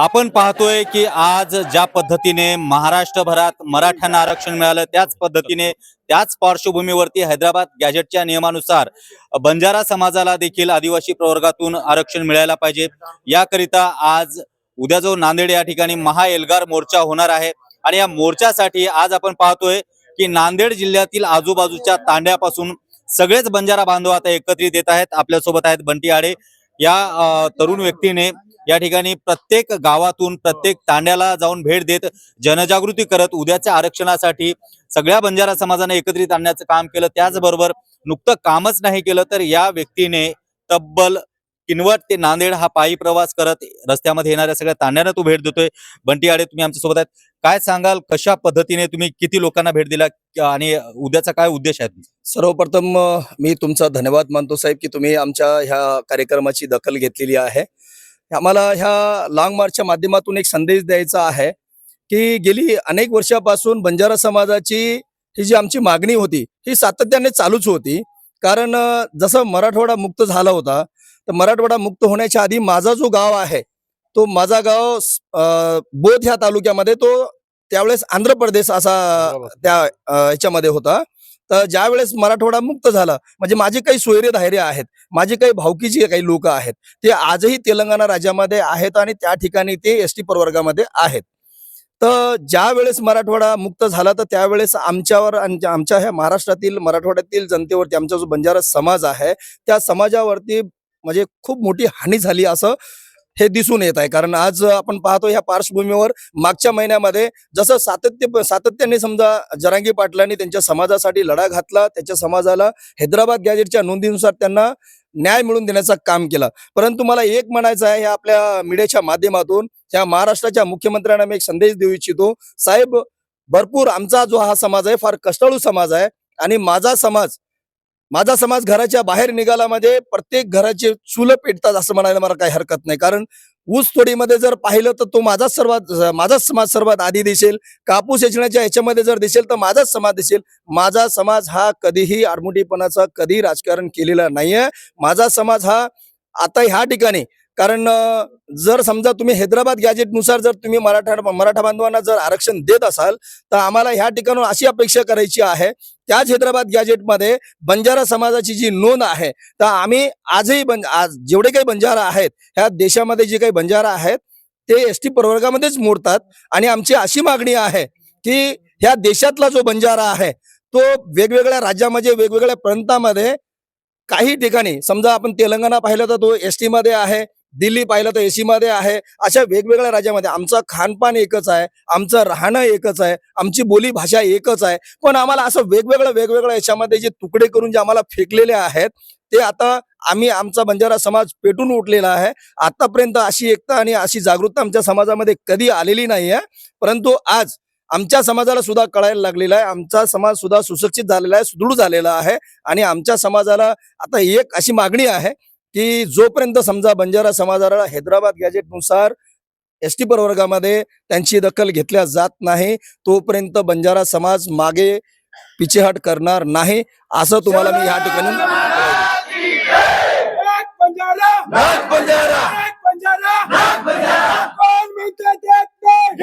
आपण पाहतोय की आज ज्या पद्धतीने महाराष्ट्रभरात मराठ्यांना आरक्षण मिळालं त्याच पद्धतीने त्याच पार्श्वभूमीवरती हैदराबाद गॅजेटच्या नियमानुसार बंजारा समाजाला देखील आदिवासी प्रवर्गातून आरक्षण मिळायला पाहिजे. याकरिता आज उद्या जो नांदेड या ठिकाणी महा एल्गार मोर्चा होणार आहे आणि या मोर्चासाठी आज आपण पाहतोय की नांदेड जिल्ह्यातील आजूबाजूच्या तांड्यापासून सगळेच बंजारा बांधव आता एकत्रित येत आहेत. आपल्यासोबत आहेत बंटी आडे. या तरुण व्यक्तीने या ठिकाणी प्रत्येक गावातून प्रत्येक तांड्याला जाऊन भेट देत जनजागृती करत उद्याच्या आरक्षणासाठी सगळ्या बंजारा समाजाने एकत्रित आणण्याचं काम केलं. त्याचबरोबर नुकतं कामच नाही केलं तर या व्यक्तीने तब्बल किनवट ते नांदेड हा पायी प्रवास करत रस्त्यामध्ये येणाऱ्या सगळ्या तांड्यांना तू भेट देतोय. बंटी आडे तुम्ही आमच्यासोबत आहेत. काय सांगाल? कशा पद्धतीने तुम्ही किती लोकांना भेट दिला आणि उद्याचा काय उद्देश आहे तुमचा? सर्वप्रथम मी तुमचा धन्यवाद मानतो साहेब की तुम्ही आमच्या ह्या कार्यक्रमाची दखल घेतलेली आहे. आम्हाला ह्या लॉंग मार्चच्या माध्यमातून एक संदेश द्यायचा आहे की गेली अनेक वर्षापासून बंजारा समाजाची ही जी आमची मागणी होती ही सातत्याने चालूच होती. कारण जसं मराठवाडा मुक्त झाला होता तर मराठवाडा मुक्त होण्याच्या आधी माझा जो गाव आहे तो माझा गाव बोध ह्या तालुक्यामध्ये तो त्यावेळेस आंध्र प्रदेश असा त्या ह्याच्यामध्ये होता. तर ज्या वेळेस मराठवाडा मुक्त झाला म्हणजे माझे काही सोयरे धायरे आहेत माझे काही भावकीचे काही लोक आहेत ते आजही तेलंगणा राज्यामध्ये आहेत आणि त्या ठिकाणी ते एस टी प्रवर्गामध्ये आहेत. तर ज्या वेळेस मराठवाडा मुक्त झाला तर त्यावेळेस आमच्यावर आमच्या ह्या महाराष्ट्रातील मराठवाड्यातील जनतेवरती आमचा जो बंजारा समाज आहे त्या समाजावरती म्हणजे खूप मोठी हानी झाली असं हे दिसून येत आहे. कारण आज आपण पाहतो ह्या पार्श्वभूमीवर मागच्या महिन्यामध्ये जसं सातत्य सातत्याने समजा जरांगी पाटलांनी त्यांच्या समाजासाठी लढा घातला त्याच्या समाजाला हैदराबाद गॅजेटच्या नोंदीनुसार त्यांना न्याय मिळवून देण्याचं काम केलं. परंतु मला एक म्हणायचं आहे ह्या आपल्या मीडियाच्या माध्यमातून ह्या महाराष्ट्राच्या मुख्यमंत्र्यांना मी एक संदेश देऊ इच्छितो. साहेब भरपूर आमचा जो हा समाज आहे फार कष्टाळू समाज आहे आणि माझा समाज माझा समाज घराच्या बाहेर निघाला म्हणजे प्रत्येक घराचे चुलं पेटतात असं म्हणायला मला काही हरकत नाही. कारण ऊस तोडीमध्ये जर पाहिलं तर तो माझाच सर्वात माझाच समाज सर्वात आधी दिसेल. कापूस वेचण्याच्या ह्याच्यामध्ये जर दिसेल तर माझाच समाज दिसेल. माझा समाज हा कधीही आडमुठीपणाचा कधी राजकारण केलेला नाहीये. माझा समाज हा आता ह्या ठिकाणी कारण जर समजा तुम्ही हैदराबाद गॅजेटनुसार जर तुम्ही मराठा मराठा बांधवांना जर आरक्षण देत असाल तर आम्हाला ह्या ठिकाणून अशी अपेक्षा करायची आहे त्याच हैदराबाद गॅजेटमध्ये बंजारा समाजाची जी नोंद आहे तर आम्ही आजही बं आज जेवढे काही बंजारा आहेत ह्या देशामध्ये जे काही बंजारा आहेत ते एस टी प्रवर्गामध्येच मोडतात. आणि आमची अशी मागणी आहे की ह्या देशातला जो बंजारा आहे तो वेगवेगळ्या राज्यामध्ये वेगवेगळ्या प्रांतामध्ये काही ठिकाणी समजा आपण तेलंगणा पाहिलं तर तो एस टीमध्ये आहे दिल्ली पाहिलं तर एसी मध्ये आहे. अशा वेगवेगळ्या राज्यामध्ये आमचं खानपान एकच आहे आमचं राहणं एकच आहे आमची बोली भाषा एकच आहे. पण आम्हाला असं वेगवेगळं वेगवेगळ्या याच्यामध्ये जे तुकडे करून जे आम्हाला फेकलेले आहेत ते आता आम्ही आमचा बंजारा समाज पेटून उठलेला आहे. आतापर्यंत अशी एकता आणि अशी जागरूकता आमच्या समाजामध्ये कधी आलेली नाही आहे परंतु आज आमच्या समाजाला सुद्धा कळायला लागलेला आहे. आमचा समाज सुद्धा सुशिक्षित झालेला आहे सुदृढ झालेला आहे. आणि आमच्या समाजाला आता एक अशी मागणी आहे की जोपर्यंत समजा बंजारा समाजाला हैदराबाद गॅजेटनुसार एस टी प्रवर्गामध्ये त्यांची दखल घेतल्या जात नाही तोपर्यंत बंजारा समाज मागे पिछेहट करणार नाही असं तुम्हाला मी या ठिकाणी एक बंजारा नाग बंजारा एक बंजारा कोण म्हणते देत नाही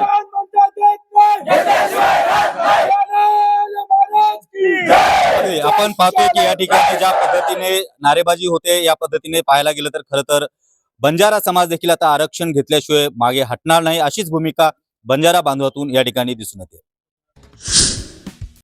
कोण म्हणते देत नाही जलाल महाराज की अरे, आपण पाहतोय की या ठिकाणी ज्या पद्धतीने नारेबाजी होते या पद्धतीने पाहायला गेलं तर खरं तर बंजारा समाज देखील आता आरक्षण घेतल्याशिवाय मागे हटणार नाही. अशीच भूमिका बंजारा बांधवातून या ठिकाणी दिसून येते.